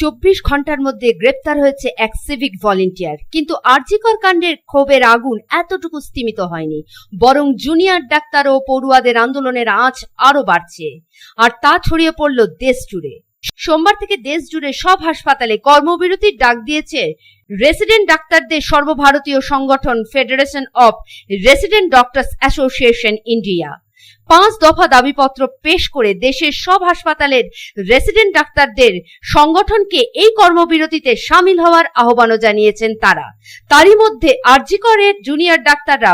চব্বিশ ঘণ্টার মধ্যে গ্রেপ্তার হয়েছে এক সিভিক ভলেন্টিয়ার কিন্তু আরজিকর কাণ্ডের ক্ষোভের আগুন এতটুকু স্তীমিত হয়নি, বরং জুনিয়র ডাক্তার ও পড়ুয়াদের আন্দোলনের আঁচ আরও বাড়ছে। আর তা ছড়িয়ে পড়ল দেশ জুড়ে। সোমবার থেকে দেশ জুড়ে সব হাসপাতালে কর্মবিরতির ডাক দিয়েছে রেসিডেন্ট ডাক্তারদের সর্বভারতীয় সংগঠন federation of resident doctors association India পাঁচ দফা দাবিপত্র পেশ করে দেশের সব হাসপাতালের রেসিডেন্ট ডাক্তারদের সংগঠনকে এই কর্মবিরতিতে সামিল হওয়ার আহ্বানও জানিয়েছেন তারা। তারই মধ্যে আরজিকরের জুনিয়র ডাক্তাররা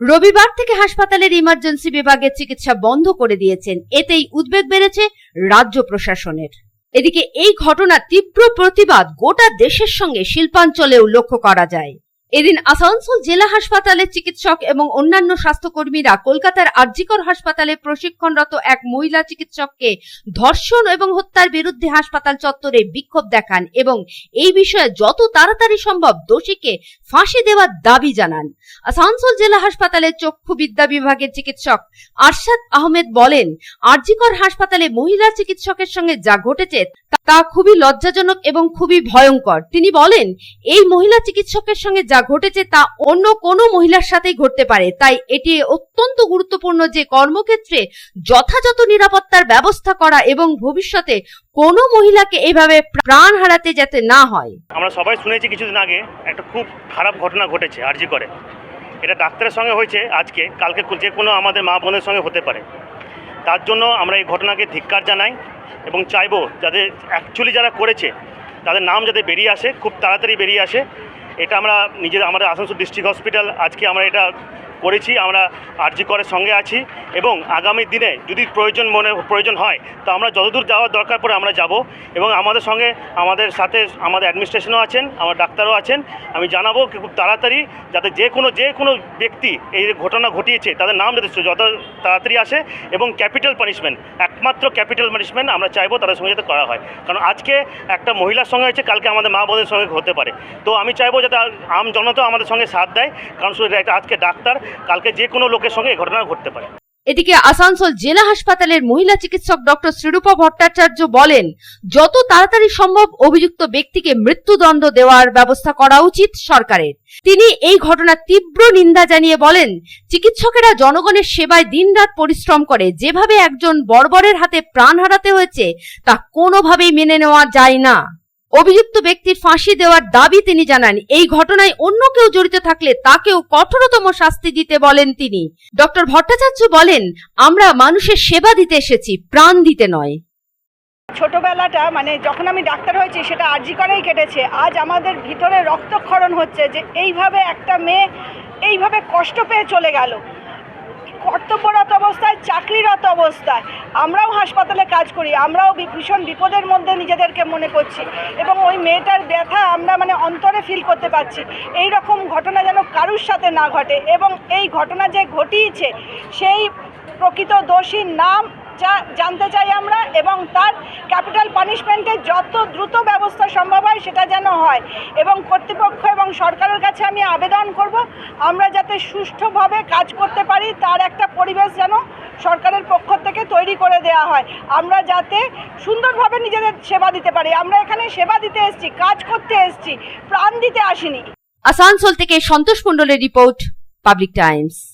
রবিবার থেকে হাসপাতালের ইমার্জেন্সি বিভাগের চিকিৎসা বন্ধ করে দিয়েছেন। এতেই উদ্বেগ বেড়েছে রাজ্য প্রশাসনের। এদিকে এই ঘটনার তীব্র প্রতিবাদ গোটা দেশের সঙ্গে শিল্পাঞ্চলেও লক্ষ্য করা যায়। এদিন আসানসোল জেলা হাসপাতালের চিকিৎসক এবং অন্যান্য স্বাস্থ্যকর্মীরা কলকাতার আরজিকর হাসপাতালে প্রশিক্ষণরত এক মহিলা চিকিৎসককে ধর্ষণ এবং হত্যার বিরুদ্ধে হাসপাতাল চত্বরে বিক্ষোভ দেখান এবং এই বিষয়ে যত তাড়াতাড়ি সম্ভব দোষীকে ফাঁসি দেওয়ার দাবি জানান। আসানসোল জেলা হাসপাতালের চক্ষু বিদ্যা বিভাগের চিকিৎসক আরশাদ আহমেদ বলেন, আরজিকর হাসপাতালে মহিলা চিকিৎসকের সঙ্গে যা ঘটেছে তা- খুবই লজ্জাজনক এবং খুবই ভয়ঙ্কর। তিনি বলেন, এই মহিলা চিকিৎসকের সঙ্গে যা ঘটেছে তা অন্য কোনো মহিলার সাথেই ঘটতে পারে। তাই এটি অত্যন্ত গুরুত্বপূর্ণ যে কর্মক্ষেত্রে যথাযথ নিরাপত্তার ব্যবস্থা করা এবং ভবিষ্যতে কোনো মহিলাকে এভাবে প্রাণ হারাতে যাতে না হয়। আমরা সবাই শুনেছি কিছুদিন আগে একটা খুব খারাপ ঘটনা ঘটেছে আরজি করে। এটা ডাক্তারের সঙ্গে হয়েছে আজকে, কালকে যে কোনো আমাদের মা বোনের সঙ্গে হতে পারে। তার জন্য আমরা এই ঘটনাকে ধিক্কার জানাই। এবং চাইব যাদের অ্যাকচুয়ালি যারা করেছে, তাদের নাম যাতে বেরিয়ে আসে, খুব তাড়াতাড়ি বেরিয়ে আসে। এটা আমরা নিজের, আমাদের আসানসোল ডিস্ট্রিক্ট হসপিটাল আজকে আমরা এটা করেছি, আমরা আরজি করের সঙ্গে আছি এবং আগামী দিনে যদি প্রয়োজন মনে, প্রয়োজন হয়, তো আমরা যতদূর যাওয়ার দরকার পড়ে আমরা যাব এবং আমাদের সঙ্গে আমাদের সাথে আমাদের অ্যাডমিনিস্ট্রেশনও আছেন, আমার ডাক্তারও আছেন। আমি জানাব খুব তাড়াতাড়ি যাতে যে কোনো যে কোনো ব্যক্তি এই ঘটনা ঘটিয়েছে, তাদের নাম যাতে যত তাড়াতাড়ি আসে এবং ক্যাপিটাল পানিশমেন্ট, একমাত্র ক্যাপিটাল পানিশমেন্ট আমরা চাইব তাদের সঙ্গে যাতে করা হয়। কারণ আজকে একটা মহিলার সঙ্গে হয়েছে, কালকে আমাদের মা বোনের সঙ্গে হতে পারে। তো আমি চাইব যাতে আম জনতা আমাদের সঙ্গে সাথ দেয়, কারণ শুধু আজকে ডাক্তার কালকে যে কোনো লোকের সঙ্গে এই ঘটনা ঘটতে পারে। এদিকে আসানসোল জেলা হাসপাতালের মহিলা চিকিৎসক ডক্টর শ্রীরূপা ভট্টাচার্য বলেন, যত তাড়াতাড়ি সম্ভব অভিযুক্ত ব্যক্তিকে মৃত্যুদণ্ড দেওয়ার ব্যবস্থা করা উচিত সরকারের। তিনি এই ঘটনার তীব্র নিন্দা জানিয়ে বলেন, চিকিৎসকেরা জনগণের সেবায় দিনরাত পরিশ্রম করে যেভাবে একজন বর্বরের হাতে প্রাণ হারাতে হয়েছে, তা কোনোভাবেই মেনে নেওয়া যায় না। অভিযুক্ত ব্যক্তির ফাঁসি দেওয়ার দাবি তিনি জানান। এই ঘটনায় অন্য কেউ জড়িত থাকলে তাকেও কঠোরতম শাস্তি দিতে বলেন তিনি। ডক্টর ভট্টাচার্য বলেন, আমরা মানুষের সেবা দিতে এসেছি, প্রাণ দিতে নয়। ছোটবেলাটা মানে যখন আমি ডাক্তার হয়েছি, সেটা আর্জি করেই কেটেছে। আজ আমাদের ভিতরে রক্তক্ষরণ হচ্ছে যে এইভাবে একটা মেয়ে এইভাবে কষ্ট পেয়ে চলে গেল। কর্তব্যরত অবস্থায়, চাকরিরত অবস্থায়। আমরাও হাসপাতালে কাজ করি, আমরাও ভীষণ বিপদের মধ্যে নিজেদেরকে মনে করছি। এবং ওই মেয়েটার ব্যথা আমরা মানে অন্তরে ফিল করতে পারছি। এই রকম ঘটনা যেন কারুর সাথে না ঘটে এবং এই ঘটনা যে ঘটিয়েছে, সেই প্রকৃত দোষীর নাম যা জানতে চাই আমরা এবং তার ক্যাপিটাল পানিশমেন্টের যত দ্রুত ব্যবস্থা সম্ভব হয় সেটা যেন হয়। এবং কর্তৃপক্ষ এবং সরকারের কাছে আমি আবেদন করব, আমরা যাতে সুষ্ঠুভাবে কাজ করতে পারি, তার একটা পরিবেশ যেন সরকারের পক্ষ থেকে তৈরি করে দেওয়া হয়। আমরা যাতে সুন্দরভাবে নিজেদের সেবা দিতে পারি। আমরা এখানে সেবা দিতে এসেছি, কাজ করতে এসেছি, প্রাণ দিতে আসিনি। আসানসোল থেকে সন্তোষ মণ্ডলের রিপোর্ট, পাবলিক টাইমস।